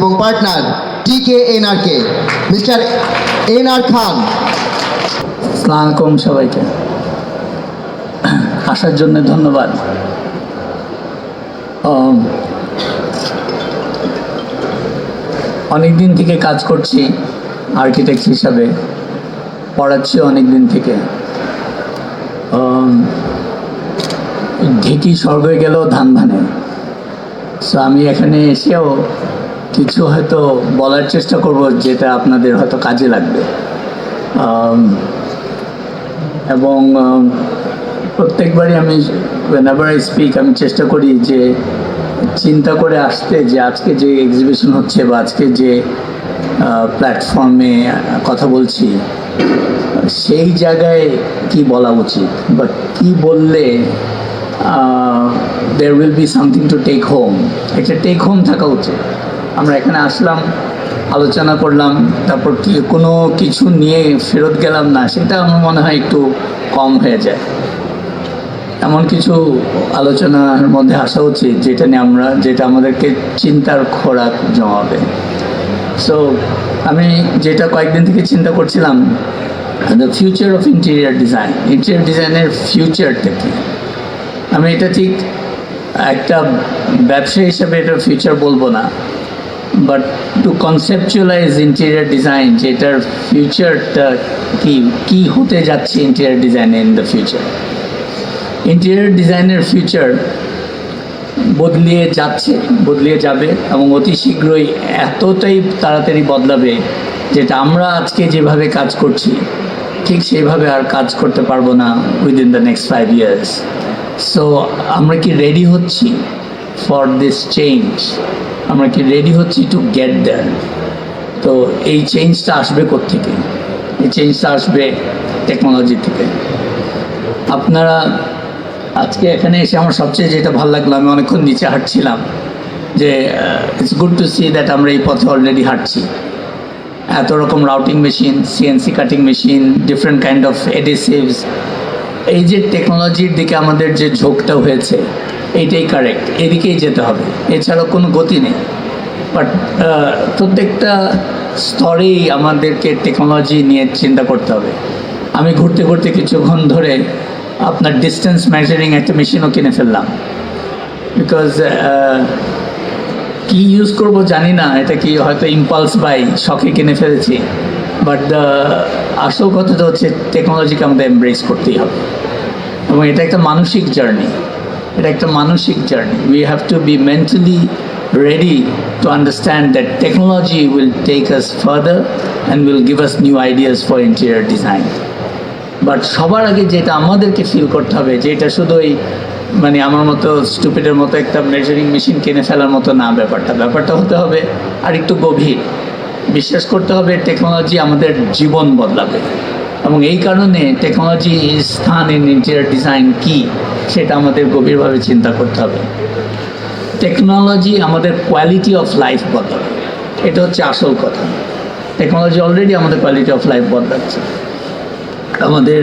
এবং পার্টনার টি কে N R কে mister N R Khan. সালামালাইকুম সবাইকে। আসার জন্য ধন্যবাদ। অনেক দিন থেকে কাজ করছি আর্কিটেক্ট হিসাবে। পড়াচ্ছি অনেক দিন থেকে ঢেকি স্বর্গ গেলেও ধান ভানে সো আমি এখানে এসেও কিছু হয়তো বলার চেষ্টা করব যেটা আপনাদের হয়তো কাজে লাগবে। এবং প্রত্যেকবারই আমি whenever I স্পিক আমি চেষ্টা করি যে চিন্তা করে আসতে যে আজকে যে এক্সিবিশন হচ্ছে বা আজকে যে প্ল্যাটফর্মে কথা বলছি, সেই জায়গায় কি বলা উচিত? বা কি বললে there will be something to take home একটা টেক হোম থাকা উচিত। আমরা এখানে আসলাম, আলোচনা করলাম, তারপর কি, কোনো কিছু নিয়ে ফেরত গেলাম না, সেটা আমার মনে হয় একটু কম হয়ে যায়। এমন কিছু আলোচনার মধ্যে আসা উচিত, যেটা নিয়ে আমরা, যেটা আমাদেরকে চিন্তার খোরাক জমাবে। সো আমি যেটা কয়েকদিন থেকে চিন্তা করছিলাম the future of interior design interior ডিজাইনের ফিউচারটা কী? আমি এটা ঠিক একটা ব্যবসা হিসাবে এটা ফিউচার বলব না। But to conceptualize interior design যেটার ফিউচারটা কি কি হতে যাচ্ছে interior design in the future interior ডিজাইনের ফিউচার বদলিয়ে যাচ্ছে, বদলিয়ে যাবে এবং অতি শীঘ্রই এতটাই তাড়াতাড়ি বদলাবে যেটা আমরা আজকে যেভাবে কাজ করছি, ঠিক সেইভাবে আর কাজ করতে পারব না within the next five years so আমরা কি রেডি হচ্ছি ফর দিস চেঞ্জ আমরা কি রেডি হচ্ছি টু গেট দ্যার তো এই চেঞ্জটা আসবে থেকে এই চেঞ্জটা আসবে টেকনোলজি থেকে। আপনারা আজকে এখানে এসে আমার সবচেয়ে যেটা ভালো লাগল, আমি অনেকক্ষণ নিচে হাঁটছিলাম, যে it's good to see that আমরা এই পথে অলরেডি হাঁটছি। এত রকম routing machine CNC cutting machine different kind of adhesives এই যে টেকনোলজির দিকে আমাদের যে ঝোঁকটা হয়েছে এইটাই কারেক্ট এদিকেই যেতে হবে। এছাড়া কোনো গতি নেই। বাট প্রত্যেকটা স্তরেই আমাদেরকে টেকনোলজি নিয়ে চিন্তা করতে হবে। আমি ঘুরতে ঘুরতে কিছুক্ষণ ধরে আপনার ডিস্টেন্স মেজারিং একটা মেশিনও কিনে ফেললাম। বিকজ কি ইউজ করব জানি না। এটা কি হয়তো ইম্পালস বাই শখে কিনে ফেলেছি। বাট আসল কথাটা হচ্ছে টেকনোলজিকে আমাদের এমব্রেস করতেই হবে। এবং এটা একটা মানসিক জার্নি এটা একটা মানসিক journey. We have to be mentally ready to understand that technology will take us further and will give us new ideas for interior design but সবার আগে যেটা আমাদেরকে ফিল করতে হবে, যে এটা শুধু ওই মানে আমার মতো স্টুপিডের মতো একটা মেজারিং মেশিন কিনে ফেলার মতো না ব্যাপারটা। ব্যাপারটা হতে হবে আর একটু গভীর। বিশ্বাস করতে হবে টেকনোলজি আমাদের জীবন বদলাবে। এবং এই কারণে টেকনোলজি স্থান ইন ইন্টেরিয়ার ডিজাইন কি, সেটা আমাদের গভীরভাবে চিন্তা করতে হবে। টেকনোলজি আমাদের কোয়ালিটি অফ লাইফ বদলাবে এটা হচ্ছে আসল কথা। টেকনোলজি অলরেডি আমাদের কোয়ালিটি অফ লাইফ বদলাচ্ছে। আমাদের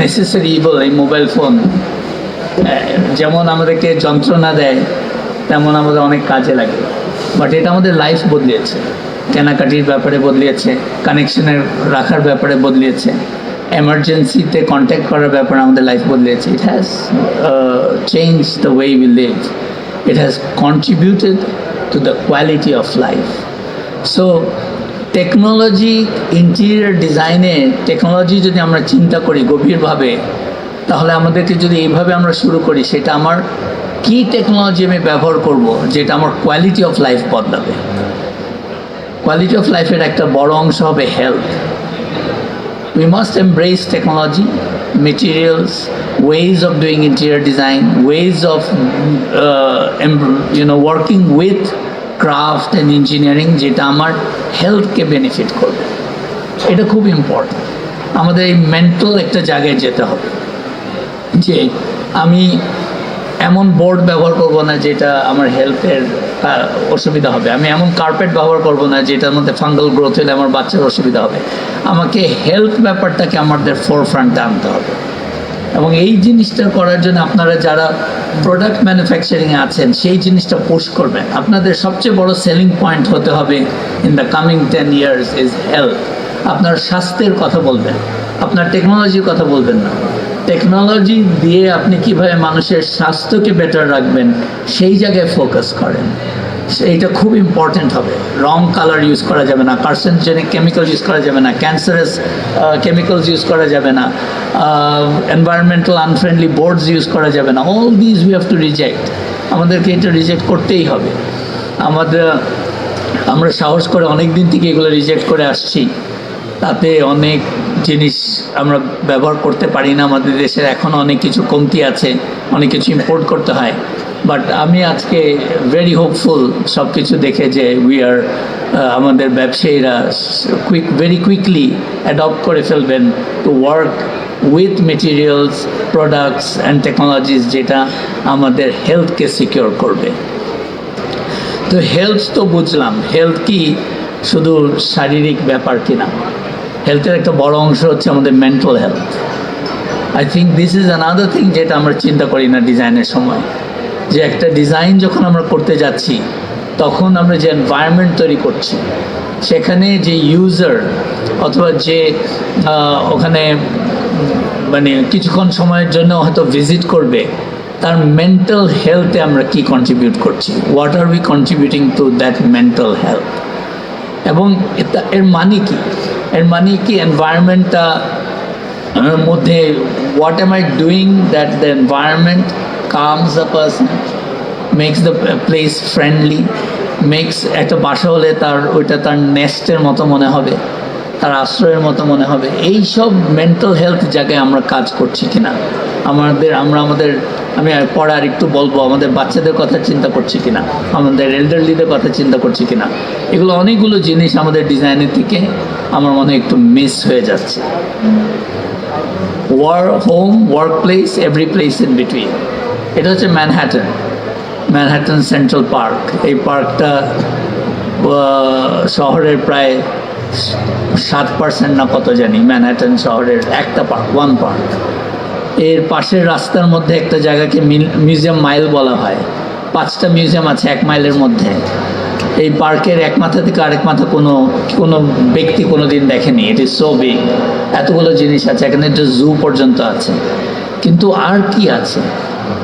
নেসেসারি ইবল এই মোবাইল ফোন যেমন আমাদেরকে যন্ত্রণা দেয়, তেমন আমাদের অনেক কাজে লাগে। বাট এটা আমাদের লাইফ বদলিয়েছে কেনাকাটির ব্যাপারে বদলিয়েছে কানেকশনের রাখার ব্যাপারে বদলিয়েছে এমার্জেন্সিতে কন্ট্যাক্ট করার ব্যাপারে আমাদের life বদলিয়েছে। It has change the way we live it has contributed to the quality of life so technology interior ডিজাইনে টেকনোলজি যদি আমরা চিন্তা করি গভীরভাবে, তাহলে আমাদেরকে যদি এইভাবে আমরা শুরু করি, সেটা আমার কী টেকনোলজি আমি ব্যবহার করব, যেটা আমার কোয়ালিটি অফ লাইফ বদলাবে? কোয়ালিটি অফ লাইফের একটা বড় অংশ হবে health we must embrace technology materials ways of doing interior design ways of you know working with craft and engineering যেটা আমার হেলথকে বেনিফিট করবে। এটা খুব ইম্পর্টেন্ট আমাদের এই মেন্টাল একটা জায়গায় যেতে হবে। যে আমি এমন বোর্ড ব্যবহার করব না যেটা আমার হেলথের অসুবিধা হবে। আমি এমন কার্পেট ব্যবহার করব না যেটার মধ্যে ফাঙ্গাল গ্রোথ হলে আমার বাচ্চার অসুবিধা হবে। আমাকে হেলথ ব্যাপারটাকে আমাদের ফোর ফ্রন্টে আনতে হবে। এবং এই জিনিসটা করার জন্য আপনারা যারা প্রোডাক্ট ম্যানুফ্যাকচারিংয়ে আছেন, সেই জিনিসটা পোস্ট করবেন। আপনাদের সবচেয়ে বড় সেলিং পয়েন্ট হতে হবে in the coming ten years is health আপনার স্বাস্থ্যের কথা বলবেন। আপনার টেকনোলজির কথা বলবেন না। টেকনোলজি দিয়ে আপনি কীভাবে মানুষের স্বাস্থ্যকে বেটার রাখবেন, সেই জায়গায় ফোকাস করেন। এইটা খুব ইম্পর্টেন্ট হবে। রং কালার ইউজ করা যাবে না কার্সেনজেনিক কেমিক্যাল ইউজ করা যাবে না ক্যান্সারাস কেমিক্যালস ইউজ করা যাবে না এনভায়রনমেন্টাল আনফ্রেন্ডলি বোর্ডস ইউজ করা যাবে না। All this we have to reject আমাদেরকে এটা রিজেক্ট করতেই হবে। আমাদের, আমরা সাহস করে অনেক দিন থেকে এগুলো রিজেক্ট করে আসছি। তাতে অনেক জিনিস আমরা ব্যবহার করতে পারি না আমাদের দেশের। এখনও অনেক কিছু কমতি আছে, অনেক কিছু ইম্পোর্ট করতে হয়। বাট আমি আজকে ভেরি হোপফুল সব কিছু দেখে যে উই আর আমাদের ব্যবসায়ীরা কুইক ভেরি কুইকলি অ্যাডপ্ট করে ফেলবেন to work with materials products and technologies যেটা আমাদের হেলথকে সিকিওর করবে। তো হেলথ তো বুঝলাম। হেলথ কি? শুধু শারীরিক ব্যাপার কিনা। হেলথের একটা বড় অংশ হচ্ছে আমাদের mental health I think this is another thing যেটা আমরা চিন্তা করি না ডিজাইনের সময়। যে একটা ডিজাইন যখন আমরা করতে যাচ্ছি, তখন আমরা যে এনভায়রনমেন্ট তৈরি করছি, সেখানে যে ইউজার অথবা যে ওখানে মানে কিছুক্ষণ সময়ের জন্য হয়তো ভিজিট করবে, তার মেন্টাল হেলথে আমরা কি কন্ট্রিবিউট করছি? What are we contributing to that mental health এবং এর মানে কি? এর মানে কি এনভায়রনমেন্টটা মধ্যে what am I doing that the environment comes the person makes the place friendly makes একটা বাসা হলে তার, ওইটা তার নেস্টের মতো মনে হবে। তার আশ্রয়ের মতো মনে হবে। এই সব মেন্টাল হেলথ জায়গায় আমরা কাজ করছি কিনা? আমাদের আমরা আমাদের আমি আর একটু বলব, আমাদের বাচ্চাদের কথা চিন্তা করছি কিনা? আমাদের এল্ডারলিদের কথা চিন্তা করছি কিনা? এগুলো অনেকগুলো জিনিস আমাদের ডিজাইনের থেকে আমার মনে একটু মিস হয়ে যাচ্ছে। Where home work place every place in between এটা হচ্ছে ম্যানহ্যাটন ম্যানহ্যাটন সেন্ট্রাল পার্ক এই পার্কটা শহরের প্রায় সাত পার্সেন্ট না কত জানি ম্যানহ্যাটন শহরের একটা পার্ক ওয়ান পার্কের পাশের রাস্তার মধ্যে একটা জায়গাকে মিউজিয়াম মাইল বলা হয়। পাঁচটা মিউজিয়াম আছে এক মাইলের মধ্যে। এই পার্কের এক মাথা থেকে আরেক মাথা কোনো কোনো ব্যক্তি কোনো দিন দেখেনি এটি সো বিগ এতগুলো জিনিস আছে। এখানে একটা জু পর্যন্ত আছে। কিন্তু আর কি আছে?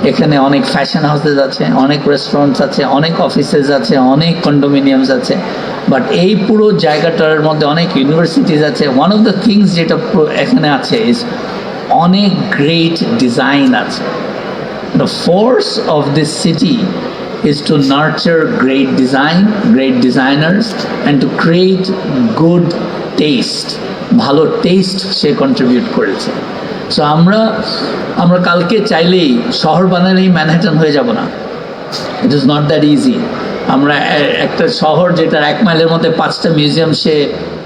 এখানে অনেক ফ্যাশন হাউসেস আছে অনেক রেস্টুরেন্টস আছে অনেক অফিসেস আছে অনেক কন্ডোমিনিয়ামস আছে। বাট এই পুরো জায়গাটার মধ্যে অনেক ইউনিভার্সিটিস আছে। ওয়ান অফ দ্য থিংস যেটা এখানে আছে ইজ অনেক গ্রেট ডিজাইন আছে। The force of this city is to nurture great design, great designers, and to create good taste. ভালো টেস্ট সে কন্ট্রিবিউট করেছে। সো আমরা আমরা কালকে চাইলেই শহর বানালেই ম্যানহাটন হয়ে যাব না। It is not that easy আমরা একটা শহর যেটার এক মাইলের মধ্যে পাঁচটা মিউজিয়াম সে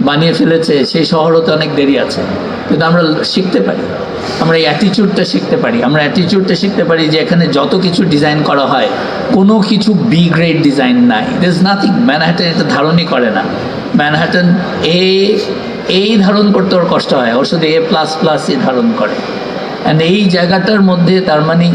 বানিয়ে ফেলেছে, সেই শহর হতে অনেক দেরি আছে। কিন্তু আমরা শিখতে পারি। আমরা এই অ্যাটিচিউডটা শিখতে পারি। আমরা অ্যাটিচিউডটা শিখতে পারি যে এখানে যত কিছু ডিজাইন করা হয়, কোনো কিছু বি গ্রেড ডিজাইন নাই। দের ইজ নাথিং ম্যানহাটন এটা ধারণই করে না। ম্যানহাটন এ এই ধারণ করতে ওর কষ্ট হয়। ওর শুধু এ প্লাস প্লাস প্লাসই ধারণ করে। অ্যান্ড এই জায়গাটার মধ্যে তার মানে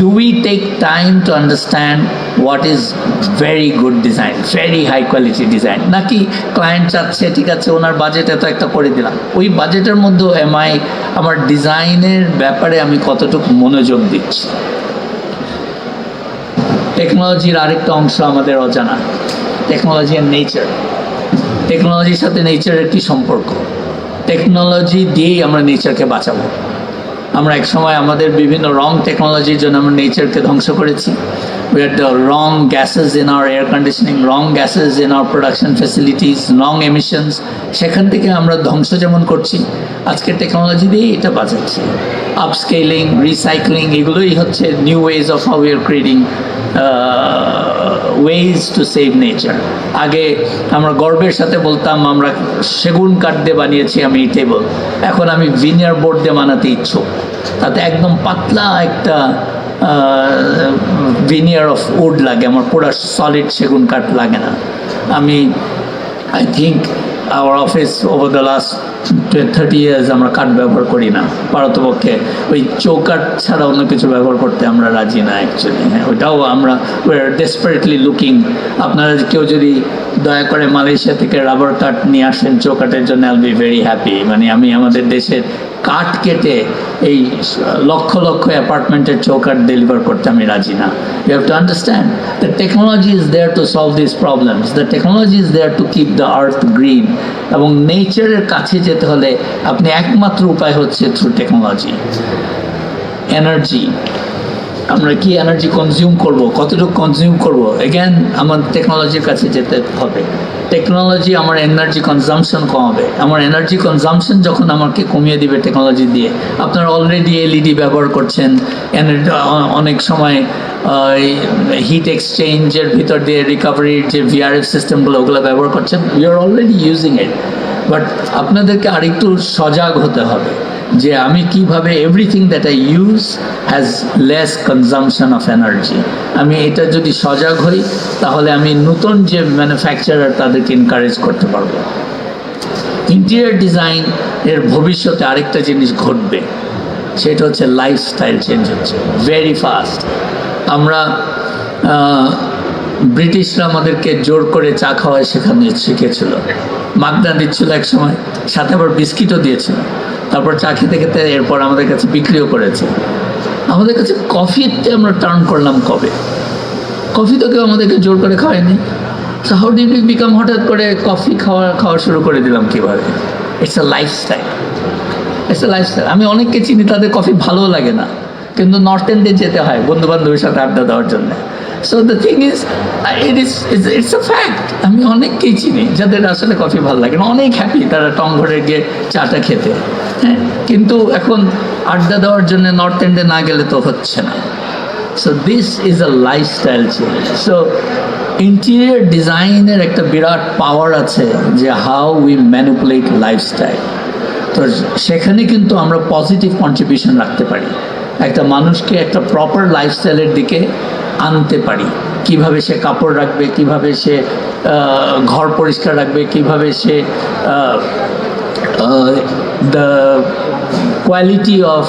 do we take time to understand what is very good design very high quality design নাকি ক্লায়েন্ট চাচ্ছে, ঠিক আছে, ওনার বাজেট এত একটা করে দিলাম। ওই বাজেটের মধ্যেও এম আই আমার ডিজাইনের ব্যাপারে আমি কতটুকু মনোযোগ দিচ্ছি? টেকনোলজির আরেকটা অংশ আমাদের অজানা। টেকনোলজি অ্যান্ড নেচার টেকনোলজির সাথে নেচারের কি সম্পর্ক। টেকনোলজি দিয়েই আমরা নেচারকে বাঁচাবো। আমরা এক সময় আমাদের বিভিন্ন রং টেকনোলজির জন্য আমরা নেচারকে ধ্বংস করেছি। We are the wrong gases in our air conditioning wrong gases in our production facilities wrong emissions সেখান থেকে আমরা ধ্বংস যেমন করছি, আজকের টেকনোলজি দিয়ে এটা বাঁচাচ্ছি আপস্কেলিং রিসাইক্লিং এগুলোই হচ্ছে new ways of how we are creating ways to save nature আগে আমরা গর্বের সাথে বলতাম, আমরা সেগুন কাঠ দিয়ে বানিয়েছি আমি টেবল এখন আমি ভিনিয়ার বোর্ড দিয়ে বানাতে ইচ্ছুক। তাতে একদম পাতলা একটা ভিনিয়ার অফ উড লাগে। আমার পুরো সলিড সেগুন কাঠ লাগে না। আমি I think our office over the last thirty years আমরা কাঠ ব্যবহার করি না। পারতপক্ষে ওই চৌকাঠ ছাড়া অন্য কিছু ব্যবহার করতে আমরা রাজি না অ্যাকচুয়ালি হ্যাঁ ওইটাও আমরা ডেসপারেটলি লুকিং আপনারা কেউ যদি দয়া করে মালয়েশিয়া থেকে রাবার কাঠ নিয়ে আসেন, চৌকাঠের জন্য আল বি ভেরি হ্যাপি মানে আমি আমাদের দেশের কাঠ কেটে এই লক্ষ লক্ষ অ্যাপার্টমেন্টের চৌকাঠ ডেলিভার করতে আমি রাজি না। You have to understand the technology is there to solve this problems the technology is there to keep the earth green এবং নেচারের কাছে যেতে হলে আপনি একমাত্র উপায় হচ্ছে থ্রু টেকনোলজি এনার্জি আমরা কি এনার্জি কনজিউম করব? কতটুকু কনজিউম করব? এগেন আমার টেকনোলজির কাছে যেতে হবে। টেকনোলজি আমার এনার্জি কনজামশন কমাবে। আমার এনার্জি কনজামশন যখন আমাকে কমিয়ে দিবে টেকনোলজি দিয়ে, আপনারা অলরেডি এলইডি ব্যবহার করছেন অনেক সময় হিট এক্সচেঞ্জের ভিতর দিয়ে রিকভারির যে ভিআরএফ সিস্টেমগুলো ওগুলো ব্যবহার করছেন you are already using it but আপনাদেরকে আরেকটু সজাগ হতে হবে যে আমি কীভাবে everything that I use has less consumption of energy আমি এটা যদি সজাগ হই, তাহলে আমি নতুন যে ম্যানুফ্যাকচারার তাদেরকে এনকারেজ করতে পারব। ইন্টেরিয়ার ডিজাইন এর ভবিষ্যতে আরেকটা জিনিস ঘটবে, সেটা হচ্ছে লাইফস্টাইল চেঞ্জ হচ্ছে ভেরি ফাস্ট আমরা ব্রিটিশরা আমাদেরকে জোর করে চা খাওয়ায় শেখানো শিখেছিল। মাগনা দিচ্ছিল এক সময়, সাথে আবার বিস্কিটও দিয়েছিল। তারপর চা খেতে খেতে এরপর আমাদের কাছে বিক্রিও করেছে। আমাদের কাছে কফিতে আমরা টার্ন করলাম কবে? কফি তো কেউ আমাদেরকে জোর করে খাওয়ায়নি। সো হাউ বিকাম হঠাৎ করে কফি খাওয়া খাওয়া শুরু করে দিলাম কীভাবে? It's a lifestyle it's a lifestyle আমি অনেককে চিনি, তাদের কফি ভালো লাগে না। কিন্তু নর্থ এন্ডে যেতে হয় বন্ধু বান্ধবের সাথে আড্ডা দেওয়ার জন্য। So the thing is it is it's a fact আমি অনেককেই চিনি যাদের আসলে কফি ভালো লাগে না। অনেক হ্যাপি তারা টং ঘরে গিয়ে চাটা খেতে। হ্যাঁ? কিন্তু এখন আড্ডা দেওয়ার জন্য নর্থ এন্ডে না গেলে তো হচ্ছে না। So this is a lifestyle change so interior ডিজাইনের একটা বিরাট পাওয়ার আছে যে হাউ উই ম্যানিপুলেট লাইফস্টাইল তো সেখানে কিন্তু আমরা পজিটিভ কন্ট্রিবিউশন রাখতে পারি। একটা মানুষকে একটা প্রপার লাইফস্টাইলের দিকে আনতে পারি। কীভাবে সে কাপড় রাখবে, কীভাবে সে ঘর পরিষ্কার রাখবে, কীভাবে সে the quality of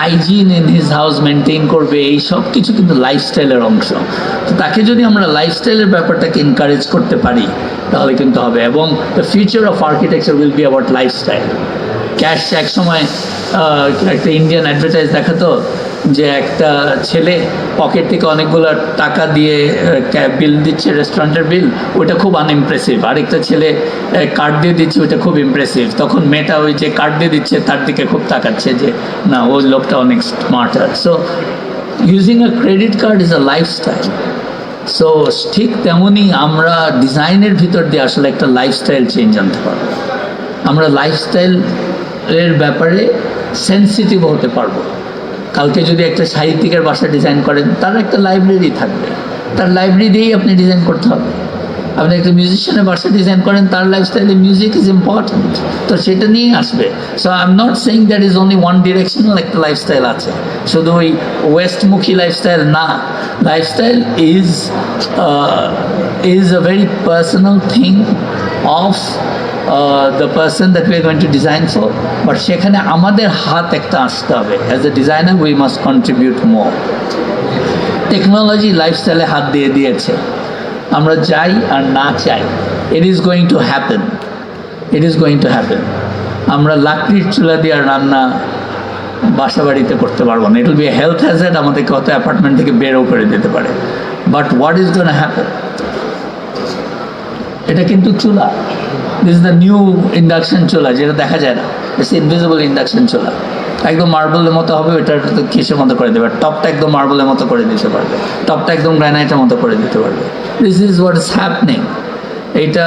hygiene in his house maintain করবে, এই সব কিছু কিন্তু লাইফস্টাইলের অংশ। তো তাকে যদি আমরা লাইফস্টাইলের ব্যাপারটাকে এনকারেজ করতে পারি, তাহলে কিন্তু হবে। এবং the future of architecture will be about lifestyle cash এক সময় একটা ইন্ডিয়ান অ্যাডভার্টাইজ দেখাতো যে একটা ছেলে পকেট থেকে অনেকগুলো টাকা দিয়ে বিল দিচ্ছে রেস্টুরেন্টের বিল ওটা খুব আনইমপ্রেসিভ আরেকটা ছেলে কার্ড দিয়ে দিচ্ছে ওটা খুব ইমপ্রেসিভ তখন মেয়েটা ওই যে কার্ড দিয়ে দিচ্ছে, তার দিকে খুব তাকাচ্ছে যে, না ওই লোকটা অনেক smarter so using a credit card is a lifestyle so ঠিক তেমনই আমরা ডিজাইনের ভিতর দিয়ে আসলে একটা লাইফস্টাইল চেঞ্জ আনতে পারব। আমরা লাইফস্টাইলের ব্যাপারে সেন্সিটিভ হতে পারব। কালকে যদি একটা সাহিত্যিকের বাসা ডিজাইন করেন, তার একটা লাইব্রেরি থাকবে। তার লাইব্রেরি দিয়েই আপনি ডিজাইন করতে হবে। আপনি একটা মিউজিশিয়ানের বাসা ডিজাইন করেন, তার লাইফস্টাইলে মিউজিক ইজ ইম্পর্ট্যান্ট তো সেটা নিয়েই আসবে। So I am not saying that is only one directional একটা লাইফস্টাইল আছে। শুধু ওই ওয়েস্টমুখী লাইফস্টাইল না। Lifestyle is is a very personal thing of the person that we are going to design for but সেখানে আমাদের হাত একটা আসতে হবে। As a designer we must contribute more technology লাইফস্টাইলে হাত দিয়ে দিয়েছে। আমরা যাই আর না চাই। It is going to happen it is going to happen আমরা লাকড়ির চুলা দিয়ে রান্না বাসা বাড়িতে করতে পারব না। It will be health hazard আমাদেরকে অত অ্যাপার্টমেন্ট থেকে বেরও করে দিতে পারে। But what is gonna happen এটা কিন্তু চুলা। দিস দ্য নিউ ইন্ডাকশন চোলা যেটা দেখা যায় না। ইটস ইনভিজিবল ইন্ডাকশন চোলা একদম মার্বলের মতো হবে ওইটা কিসের মতো করে দেবে? টপটা একদম মার্বলের মতো করে দিতে পারবে। টপটা একদম গ্রানাইটের মতো করে দিতে পারবে। This is what is happening এইটা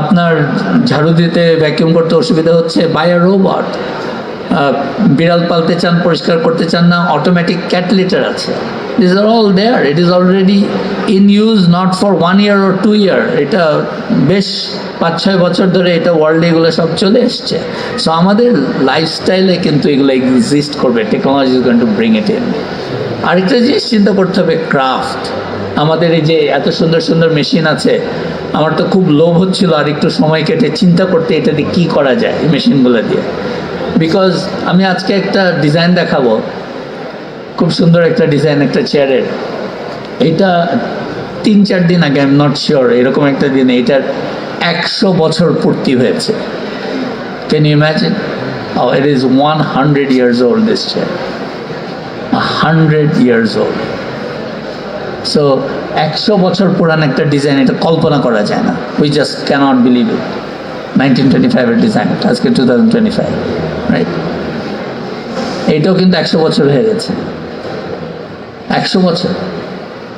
আপনার ঝাড়ু দিতে ভ্যাকিউম করতে অসুবিধা হচ্ছে বাই আ রোবট বিড়াল পালতে চান, পরিষ্কার করতে চান না অটোমেটিক ক্যাট লিটার আছে। This are all there it is already in use not for one year or two year এটা বেশ পাঁচ ছয় বছর ধরে এটা ওয়ার্ল্ডে এগুলো সব চলে এসছে। সো আমাদের লাইফস্টাইলে কিন্তু এগুলো এক্সিস্ট করবে। Technology is to bring it in আরেকটা জিনিস চিন্তা করতে হবে ক্রাফট আমাদের এই যে এত সুন্দর সুন্দর মেশিন আছে, আমার তো খুব লোভ হচ্ছিল আর একটু সময় কেটে চিন্তা করতে এটা দিয়ে কী করা যায় এই মেশিনগুলো দিয়ে। বিকজ আমি আজকে একটা ডিজাইন দেখাবো। খুব সুন্দর একটা ডিজাইন একটা চেয়ারের এটা তিন, চার দিন আগে আই এম নট শিওর এরকম একটা দিনে, এটার একশো বছর পূর্তি হয়েছে। Can you imagine it is one hundred years old this chair hundred years old so একশো বছর পুরান একটা ডিজাইন এটা কল্পনা করা যায় না। We just cannot believe it nineteen twenty ফাইভের ডিজাইন আজকে two thousand twenty five right এইটাও কিন্তু একশো বছর হয়ে গেছে। একশো বছর।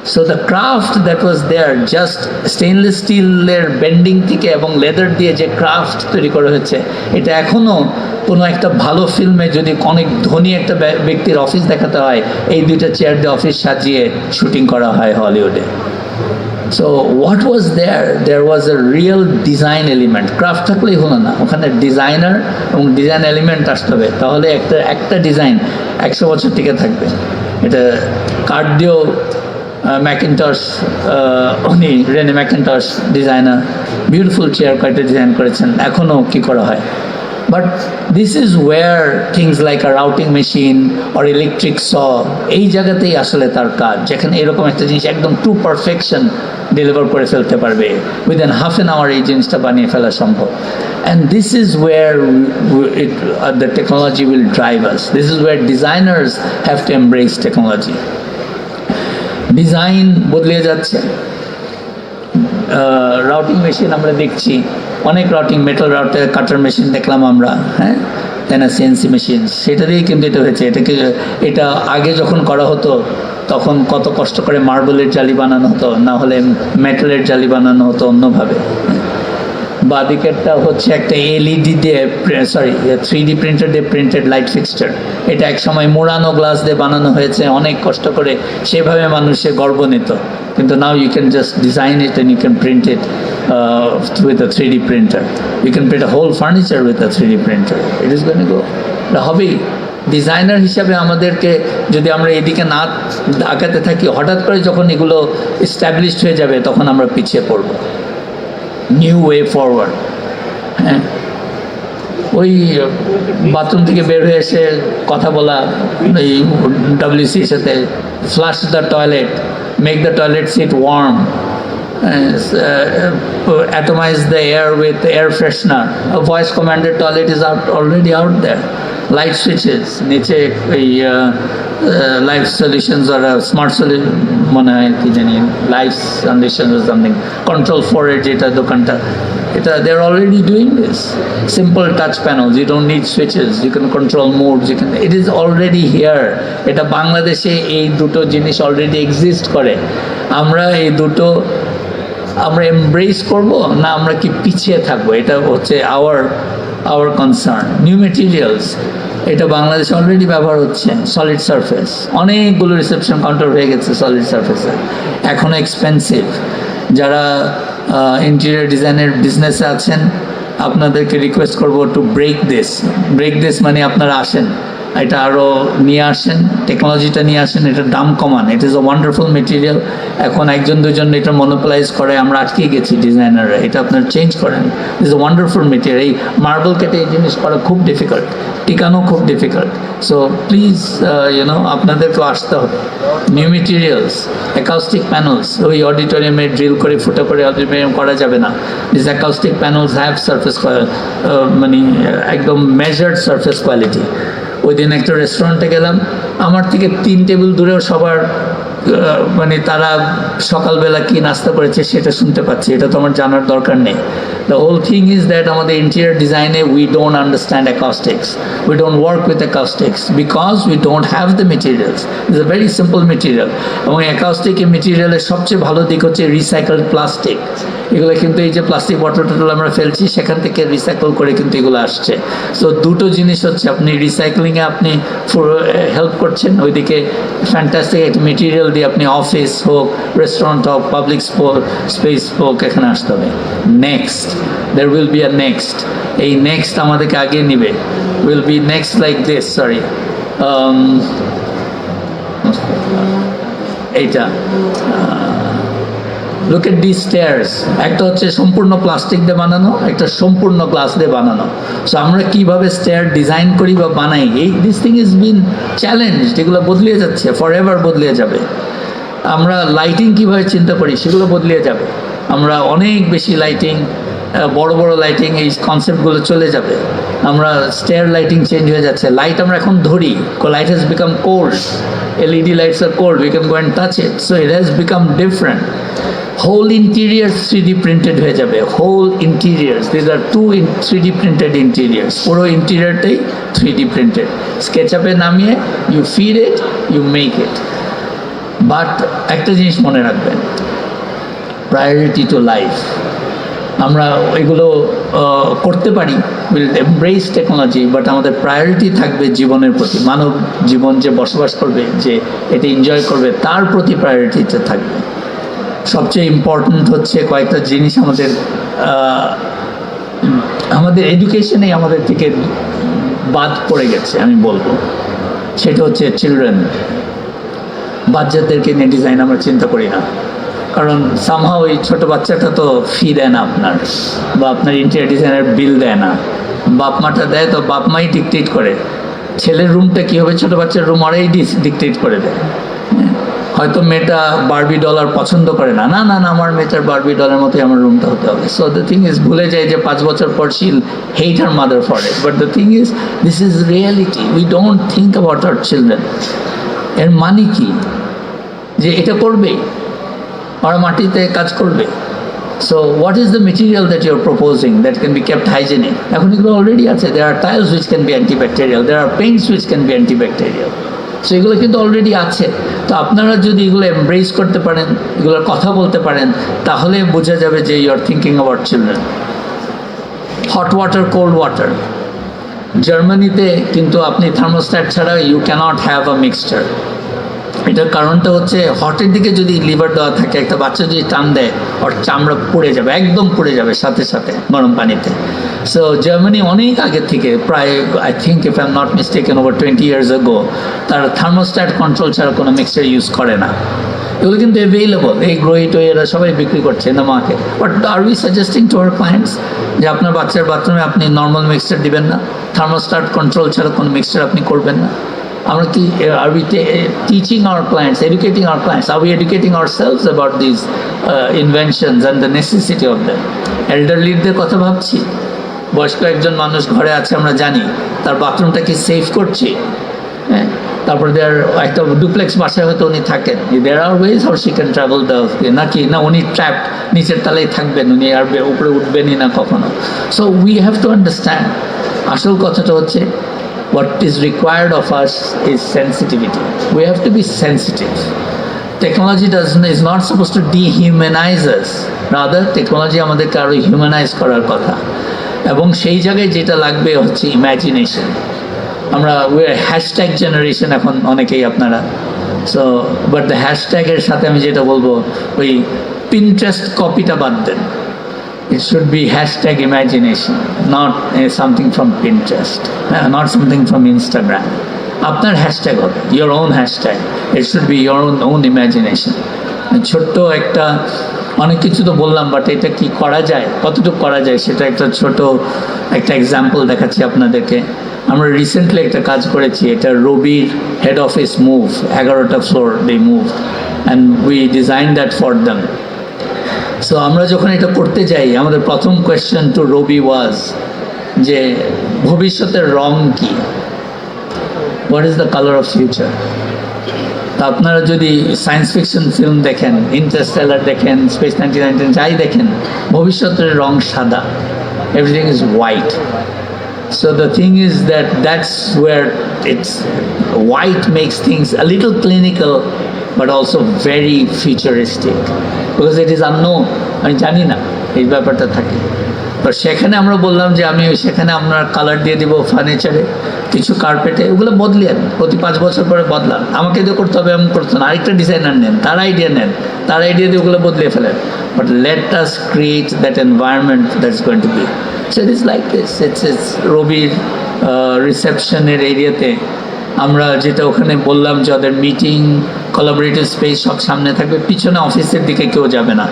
So the craft that was there just stainless স্টিলের বেন্ডিং থেকে এবং লেদার দিয়ে যে ক্রাফট তৈরি করা হয়েছে, এটা এখনও কোনো একটা ভালো ফিল্মে যদি অনেক ধনী একটা ব্যা- ব্যক্তির অফিস দেখাতে হয়, এই দুইটা চেয়ার দিয়ে অফিস সাজিয়ে শুটিং করা হয় হলিউডে so what was there there was a real design element craft থাকলেই হলো না। ওখানে ডিজাইনার এবং ডিজাইন এলিমেন্ট আসতে হবে। তাহলে একটা একটা ডিজাইন একশো বছর টিকে থাকবে। এটা কার্ড ম্যাকিনটস উনি Rennie Mackintosh designer beautiful chair কয়েকটা ডিজাইন করেছেন। এখনও কী করা হয়? But this is where things like a routing machine or electric saw এই জায়গাতেই আসলে তার কাজ। যেখানে এরকম একটা জিনিস একদম টু পারফেকশন ডেলিভার করে ফেলতে পারবে। উইদিন হাফ অ্যান আওয়ার এই জিনিসটা বানিয়ে ফেলা সম্ভব। And this is where it the technology will drive us this is where designers have to embrace technology design বদলে যাচ্ছে। রাউটিং মেশিন আমরা দেখছি। অনেক routing metal router cutter machine দেখলাম আমরা হ্যাঁ? তাই না সিএনসি মেশিন সেটা দিয়েই কিন্তু এটা হয়েছে। এটাকে, এটা আগে যখন করা হতো, তখন কত কষ্ট করে মার্বলের জালি বানানো হতো, না হলে মেটালের জালি বানানো হতো অন্যভাবে। বাদিকেরটা হচ্ছে একটা এলইডি দিয়ে সরি থ্রি ডি প্রিন্টার দিয়ে প্রিন্টেড লাইট ফিক্সচার এটা এক সময় মোড়ানো গ্লাস দিয়ে বানানো হয়েছে, অনেক কষ্ট করে সেভাবে মানুষে গর্ব নিত। কিন্তু now you can just design it and you can print it with three D printer you can print whole furniture with three D printer it is go হবেই। ডিজাইনার হিসাবে আমাদেরকে যদি আমরা এদিকে না আগাতে থাকি, হঠাৎ করে যখন এগুলো এস্টাবলিশড হয়ে যাবে, তখন আমরা পিছিয়ে পড়ব। নিউ ওয়ে ফরওয়ার্ড হ্যাঁ? ওই বাথরুম থেকে বের হয়ে এসে কথা বলা, এই ডাব্লিউসির সাথে flush the toilet make the toilet seat warm atomize the air with air freshener. A voice commanded toilet is out, already out there. Light switches. নিচে এই লাইফ সলিউশনস আর স্মার্ট সলিউশন মনে হয় কি জানি life solution something control for এর যেটা দোকানটা, এটা they are already doing this simple touch panels you don't need switches you can control modes you can it is already here এটা বাংলাদেশে এই দুটো জিনিস অলরেডি এক্সিস্ট করে। আমরা এই দুটো আমরা এমব্রেস করব না আমরা কি পিছিয়ে থাকব? এটা হচ্ছে our our concern new materials এটা বাংলাদেশে অলরেডি ব্যবহার হচ্ছে সলিড সারফেস অনেকগুলো রিসেপশন কাউন্টার হয়ে গেছে সলিড সারফেসে এখনও এক্সপেন্সিভ যারা ইন্টেরিয়ার ডিজাইনের বিজনেসে আছেন, আপনাদেরকে রিকোয়েস্ট করব to break this break this মানে আপনারা আসেন। এটা আরও নিয়ে আসেন টেকনোলজিটা নিয়ে আসেন, এটার দাম কমান। It is a wonderful material এখন একজন দুজন এটা মনোপলাইজ করে, আমরা আটকে গেছি ডিজাইনাররা এটা আপনার চেঞ্জ করেন। ইজ আ ওয়ান্ডারফুল মেটেরিয়াল এই মার্বেল কেটে এই জিনিস করা খুব ডিফিকাল্ট টিকানো খুব ডিফিকাল্ট সো প্লিজ ইউনো আপনাদেরকেও আসতে হবে। নিউ মেটেরিয়ালস অ্যাকাউস্টিক প্যানেলস ওই অডিটোরিয়ামে ড্রিল করে, ফুটো করে অডিটোরিয়াম করা যাবে না। This acoustic panels have surface মানে একদম মেজার্ড সার্ফেস কোয়ালিটি ওই দিন একটা রেস্টুরেন্টে গেলাম। আমার থেকে তিন টেবিল দূরেও সবার মানে তারা সকালবেলা কি নাস্তা করেছে সেটা শুনতে পাচ্ছি। এটা তো আমার জানার দরকার নেই। The whole thing is that আমাদের ইন্টেরিয়ার ডিজাইনে we don't understand acoustics we don't work with acoustics because we don't have the materials is a very simple material এবং অ্যাকাউস্টিক মেটেরিয়ালের সবচেয়ে ভালো দিক হচ্ছে রিসাইকেলড প্লাস্টিক এগুলো কিন্তু এই যে প্লাস্টিক বটল টটল আমরা ফেলছি, সেখান থেকে রিসাইকেল করে কিন্তু এগুলো আসছে। সো দুটো জিনিস হচ্ছে, আপনি রিসাইক্লিংয়ে আপনি হেল্প করছেন, ওইদিকে ফ্যান্টাস্টিক একটা মেটেরিয়াল দিয়ে আপনি অফিস হোক রেস্টুরেন্ট হোক পাবলিক স্পেস হোক, এখানে আসতে হবে। Next there will be a next এই নেক্সট আমাদেরকে আগে নিবে। Will be next like this sorry এইটা লুক দি স্টেয়ার্স একটা হচ্ছে সম্পূর্ণ প্লাস্টিক দিয়ে বানানো, একটা সম্পূর্ণ গ্লাস দিয়ে বানানো। সো আমরা কীভাবে স্টেয়ার ডিজাইন করি বা বানাই? এই this thing is been challenge যেগুলো বদলিয়ে যাচ্ছে ফর এভার বদলিয়ে যাবে। আমরা লাইটিং কীভাবে চিন্তা করি, সেগুলো বদলিয়ে যাবে। আমরা অনেক বেশি লাইটিং বড় বড় লাইটিং এই কনসেপ্টগুলো চলে যাবে। আমরা স্টেয়ার লাইটিং চেঞ্জ হয়ে যাচ্ছে। লাইট আমরা এখন ধরি light has become cold lights are cold we can go and touch it so it has become different whole interior three D printed হয়ে যাবে interiors these are too in three D printed interiors পুরো ইন্টিরিয়ারটাই three D printed স্কেচআপে নামিয়ে you feed it you make it but একটা জিনিস মনে রাখবেন প্রায়োরিটি টু লাইফ আমরা এগুলো করতে পারি উইল এমব্রেস টেকনোলজি বাট আমাদের প্রায়োরিটি থাকবে জীবনের প্রতি, মানব জীবন যে বসবাস করবে, যে এটা এনজয় করবে, তার প্রতি প্রায়োরিটিতে থাকবে। সবচেয়ে ইম্পর্ট্যান্ট হচ্ছে কয়েকটা জিনিস আমাদের আমাদের এডুকেশনে আমাদের থেকে বাদ পড়ে গেছে, আমি বলব। সেটা হচ্ছে চিলড্রেন বাচ্চাদেরকে নিয়ে ডিজাইন আমরা চিন্তা করি না। কারণ সামহা ওই ছোটো বাচ্চাটা তো ফি দেয় না আপনার, বা আপনার ইন্টেরিয়ার ডিজাইনের বিল দেয় না। বাপ মাটা দেয় তো বাপ মাই ডিকটেট করে। ছেলের রুমটা কী হবে? ছোটো বাচ্চার রুম ওরাই ডিকটেট করে দেয়। হ্যাঁ। হয়তো মেয়েটা বারবি ডলার পছন্দ করে না। না না না, আমার মেয়েটার বারবি ডলার মতোই আমার রুমটা হতে হবে। সো দ্য থিং ইজ ভুলে যায় যে পাঁচ বছর পর she'll hate her mother for it but the thing is this is reality we don't think about our children এর মানে কি? যে এটা করবে। ওরা মাটিতে কাজ করবে। So what is the material that you're proposing that can be kept hygienic এখন এগুলো অলরেডি আছে। There are tiles which can be antibacterial there are paints which can be antibacterial so এগুলো কিন্তু অলরেডি আছে। তো আপনারা যদি এগুলো এমব্রেস করতে পারেন, এগুলোর কথা বলতে পারেন, তাহলে বোঝা যাবে যে you are thinking about children hot water cold water জার্মানিতে কিন্তু আপনি থার্মোস্ট্যাট ছাড়া you can't have a mixture এটার কারণটা হচ্ছে হটের দিকে যদি লিভার দেওয়া থাকে, একটা বাচ্চা যদি টান দেয়, ওর চামড়া পুড়ে যাবে, একদম পুড়ে যাবে সাথে সাথে গরম পানিতে। সো জার্মানি অনেক আগে থেকে প্রায় I think if I am not mistaken over twenty years ago তারা থার্মোস্ট্যাট কন্ট্রোল ছাড়া কোনো মিক্সচার ইউজ করে না। এগুলো কিন্তু অ্যাভেলেবল এই গ্রোহিট এরা সবাই বিক্রি করছে না মাকে but are we suggesting to our clients যে আপনার বাচ্চার বাথরুমে আপনি নর্মাল মিক্সচার দিবেন না? থার্মোস্ট্যাট কন্ট্রোল ছাড়া কোনো মিক্সচার আপনি করবেন না? আমরা are we teaching our plants educating our plants are we educating our sales about this inventions and the necessity of them এল্ডারলিদের কথা ভাবছি। বয়স্ক একজন মানুষ ঘরে আছে, আমরা জানি। তার বাথরুমটা কি সেফ করছি? হ্যাঁ? তারপরে দেয়ার একটা ডুপ্লেক্স বাসায় হয়তো উনি থাকেন। There are ways how she travel the নাকি না উনি ট্র্যাপ নিচের তলায় থাকবেন। উনি আর উপরে উঠবেনই না কখনো। So we have to understand আসল কথাটা হচ্ছে what is required of us is sensitivity. We have to be sensitive. Technology doesn't is not supposed to dehumanize us. Rather, technology আমাদেরকে আরও হিউম্যানাইজ করার কথা এবং সেই জায়গায় যেটা লাগবে হচ্ছে ইমাজিনেশন আমরা হ্যাশট্যাগ জেনারেশন এখন অনেকেই আপনারা সো বাট দ্য হ্যাশট্যাগের সাথে আমি যেটা বলব ওই পিনট্রেস্ট কপিটা বাদ দেন it should be hashtag imagination, not uh, something from Pinterest, uh, not something from Instagram. আপনার হ্যাশট্যাগ হবে your own hashtag it should be your own own imagination ছোট্ট একটা অনেক কিছু তো বললাম বাট এটা কি করা যায় কতটুকু করা যায় সেটা একটা ছোট একটা এক্সাম্পল দেখাচ্ছি আপনাদেরকে আমরা রিসেন্টলি একটা কাজ করেছি এটা রবির হেড অফিস মুভ এগারোটা floor they move and we design that for them so আমরা যখন এটা করতে যাই আমাদের প্রথম কোয়েশ্চেন টু রবি ওয়াজ যে ভবিষ্যতের রং কি? What is the colour of future তা আপনারা যদি সায়েন্স ফিকশন ফিল্ম দেখেন ইন্টারস্টেলার দেখেন স্পেস নাইনটিন নাইনটিন যাই দেখেন ভবিষ্যতের রং সাদা। Everything is white so the thing is that that's where it's white makes things a little clinical, but also very futuristic, because it is unknown. আমি জানি না এই ব্যাপারটা থাকে। বাট সেখানে আমরা বললাম যে আমি সেখানে আপনার কালার দিয়ে দিব ফার্নিচারে কিছু কার্পেটে ওগুলো বদলেন প্রতি পাঁচ বছর পরে বদলান। আমাকে দিয়ে করতে হবে এমন করতে না, আরেকটা ডিজাইনার নেন, তার আইডিয়া নেন, তার আইডিয়া দিয়ে ওগুলো বদলে ফেলেন। But let us create that environment that's going to be so it is like this it's it's রবির রিসেপশনের এরিয়াতে আমরা যেটা ওখানে বললাম যে ওদের মিটিং কলাবরেটিভ স্পেস সব সামনে থাকবে। পিছনে অফিসের দিকে কেউ যাবে না।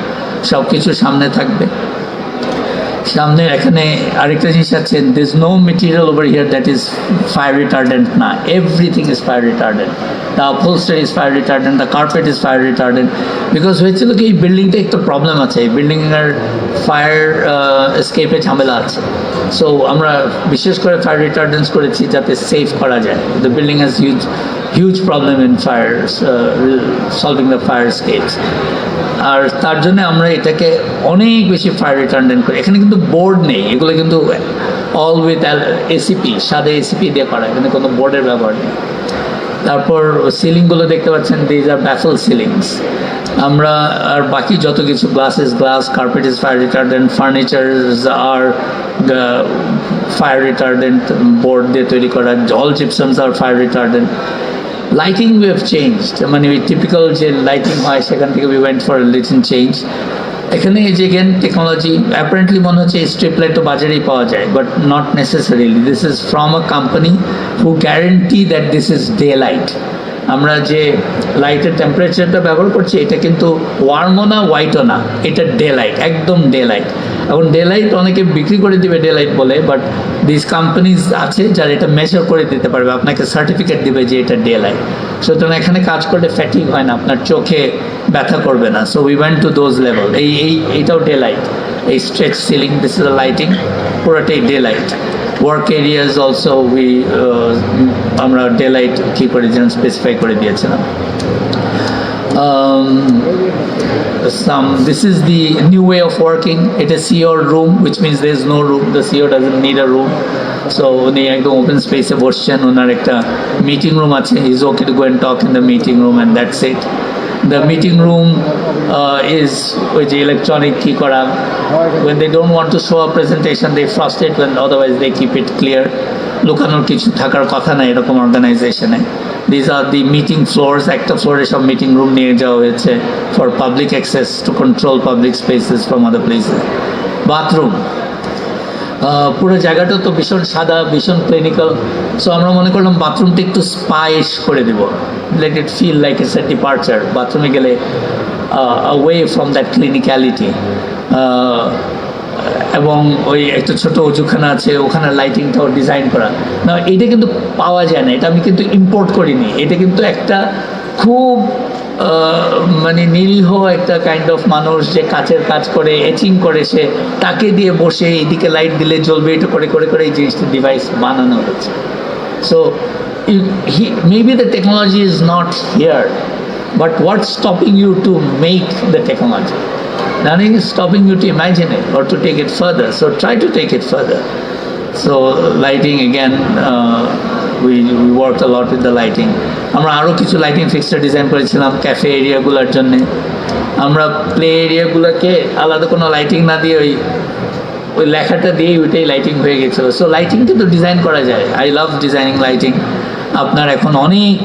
সব কিছু সামনে থাকবে। সামনে এখানে আরেকটা জিনিস আছে this no material over here that is fire retardant না। Everything is fire retardant the upholstery is fire retardant the carpet is fire retardant because হয়েছিল কি, এই বিল্ডিংটা একটু প্রবলেম আছে। এই বিল্ডিংয়ের ফায়ার স্কেপে ঝামেলা আছে। সো আমরা বিশেষ করে ফায়ার রিটার্ডেন্স করেছি যাতে সেভ করা যায়। The building has huge huge problem in fire solving the fire escapes আর তার জন্য আমরা এটাকে অনেক বেশি ফায়ার রিটার্ডেন্ট করি। এখানে কিন্তু বোর্ড নেই। এগুলো কিন্তু অল উইথ এসিপি সাদা এসিপি দিয়ে করা। এখানে কোনো বোর্ডের ব্যবহার নেই। তারপর সিলিংগুলো দেখতে পাচ্ছেন দিজ আর ব্যাফল সিলিংস আমরা আর বাকি যত কিছু glass is glass carpet is fire retardant furnitures are fire retardant board দিয়ে তৈরি করা। জল gypsums are fire retardant lighting we have changed. মানে ওই টিপিক্যাল যে লাইটিং হয়, সেখান থেকে we went for lighting change এখানে এই যে গেন টেকনোলজি অ্যাপারেন্টলি মনে হচ্ছে স্ট্রিপ লাইট তো বাজারেই পাওয়া যায় but not necessarily this is from a company who guarantee that this is day light আমরা যে লাইটের টেম্পারেচারটা ব্যবহার করছি, এটা কিন্তু ওয়ার্মও না হোয়াইটও না এটা ডে লাইট একদম ডে লাইট এখন ডে লাইট অনেকে বিক্রি করে দিবে ডে লাইট বলে বাট দিস কোম্পানিজ আছে যারা এটা মেজার করে দিতে পারবে, আপনাকে সার্টিফিকেট দিবে যে এটা ডে লাইট সুতরাং এখানে কাজ করলে ফ্যাটিক হয় না, আপনার চোখে ব্যথা করবে না। So we went to those level এই এই এইটাও ডে লাইট এই stretch ceiling this is lighting পুরোটাই day light work areas also we আমরা ডে লাইট কী করে যেন স্পেসিফাই করে দিয়েছিলাম। Some, this is the new way of working. It is CEO room, which means there is no room. The CEO doesn't need a room. So, উনি একদম open স্পেসে বসছেন। ওনার একটা মিটিং রুম আছে। Is okay to go and talk in the meeting room and that's it the meeting room is ওই যে electronic কী করা। When they don't want to show a presentation, they frost it when otherwise they keep it clear লুকানোর কিছু থাকার কথা না এরকম অর্গানাইজেশনে these are the meeting floors একটা ফ্লোরে সব মিটিং রুম নিয়ে যাওয়া হয়েছে for public access to control public spaces from other places bathroom পুরো জায়গাটা তো ভীষণ সাদা, ভীষণ ক্লিনিক্যাল সো আমরা মনে করলাম বাথরুমটা একটু স্পাইস করে দিব let it feel like it's a departure বাথরুমে গেলে অ্যাওয়ে ফ্রম দ্যাট ক্লিনিক্যালিটি এবং ওই একটা ছোট উজুখানা আছে, ওখানে লাইটিংটাও ডিজাইন করা। না এটা কিন্তু পাওয়া যায় না। এটা আমি কিন্তু ইম্পোর্ট করিনি। এটা কিন্তু একটা খুব মানে নিরীহ একটা কাইন্ড অফ মানুষ যে কাচের কাজ করে এচিং করে সে, তাকে দিয়ে বসে এইদিকে লাইট দিলে জ্বলবে এটা করে করে করে এই জিনিসটা ডিভাইস বানানো হয়েছে so maybe the technology is not here but what stopping you to make the technology নানিং is stopping you to imagine it or to take it further so try to take it further so lighting again we worked a lot with the lighting. আমরা আরও কিছু lighting fixture design করেছিলাম cafe এরিয়াগুলোর জন্যে। আমরা play এরিয়াগুলোকে আলাদা কোনো lighting না দিয়ে ওই ওই লেখাটা দিয়েই ওইটাই লাইটিং হয়ে গেছিল। সো লাইটিং কিন্তু ডিজাইন করা যায়। আই লাভ ডিজাইনিং লাইটিং আপনার এখন অনেক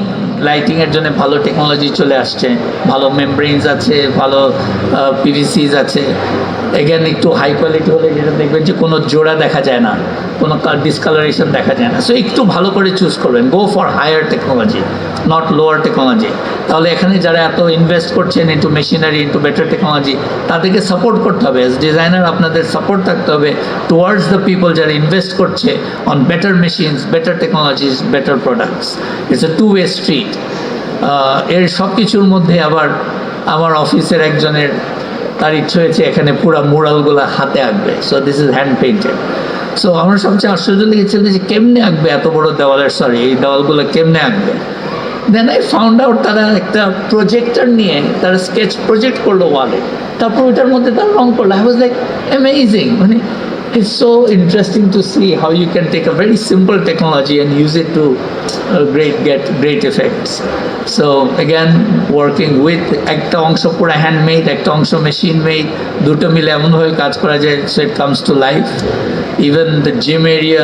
লাইটিংয়ের জন্য ভালো টেকনোলজি চলে আসছে। ভালো মেমব্রেনস আছে, ভালো পিভিসিস আছে। এগেন একটু হাই কোয়ালিটি হলে যেটা দেখবেন যে কোনো জোড়া দেখা যায় না। কোনো ডিসকালারেশন দেখা যায় না। সো একটু ভালো করে চুজ করবেন। Go for higher technology not lower technology তাহলে এখানে যারা এত ইনভেস্ট করছেন into machinery into better technology তাদেরকে সাপোর্ট করতে হবে। অ্যাজ ডিজাইনার আপনাদের সাপোর্ট থাকতে হবে টুয়ার্ডস দ্য পিপল যারা ইনভেস্ট করছে on better machines better technologies better products it's a two way street এর সব কিছুর মধ্যে আবার আমার অফিসের একজনের, তার ইচ্ছে হয়েছে এখানে পুরো মুরালগুলো হাতে আঁকবে। So this is hand painted so আমার সবচেয়ে আশ্চর্য লেগেছিল যে কেমনে আঁকবে এত বড় দেওয়ালের সরি এই দেওয়ালগুলো কেমনে আঁকবে? দেন আই ফাউন্ড আউট তারা একটা প্রজেক্টর নিয়ে, তারা স্কেচ প্রজেক্ট করল ওয়ালে তারপর ওইটার মধ্যে তারা রং করল। আই ওয়াজ লাইক অ্যামেজিং মানে it's so interesting to see how you can take a very simple technology and use it to great get great effects so again working with একটা অংশ পুরো হ্যান্ডমেড একটা অংশ মেশিন মেড দুটো মিলে এমনভাবে কাজ করা যায় so it comes to life even the gym area,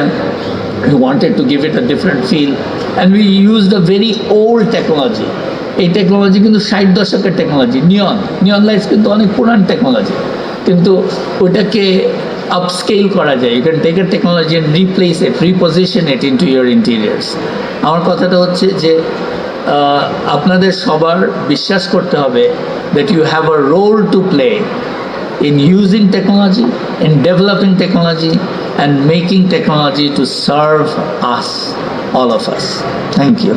we wanted to give it a different feel. And we used a very old technology. এই টেকনোলজি কিন্তু ষাট দশকের টেকনোলজি নিয়ন নিয়ন লাইটস কিন্তু অনেক পুরান টেকনোলজি কিন্তু ওটাকে আপস্কেল করা যায় you can take a technology and replace it reposition it into your interiors আমার কথাটা হচ্ছে যে আপনাদের সবার বিশ্বাস করতে হবে that you have a role to play in using technology, in developing technology, and making technology to serve us, all of us. Thank you.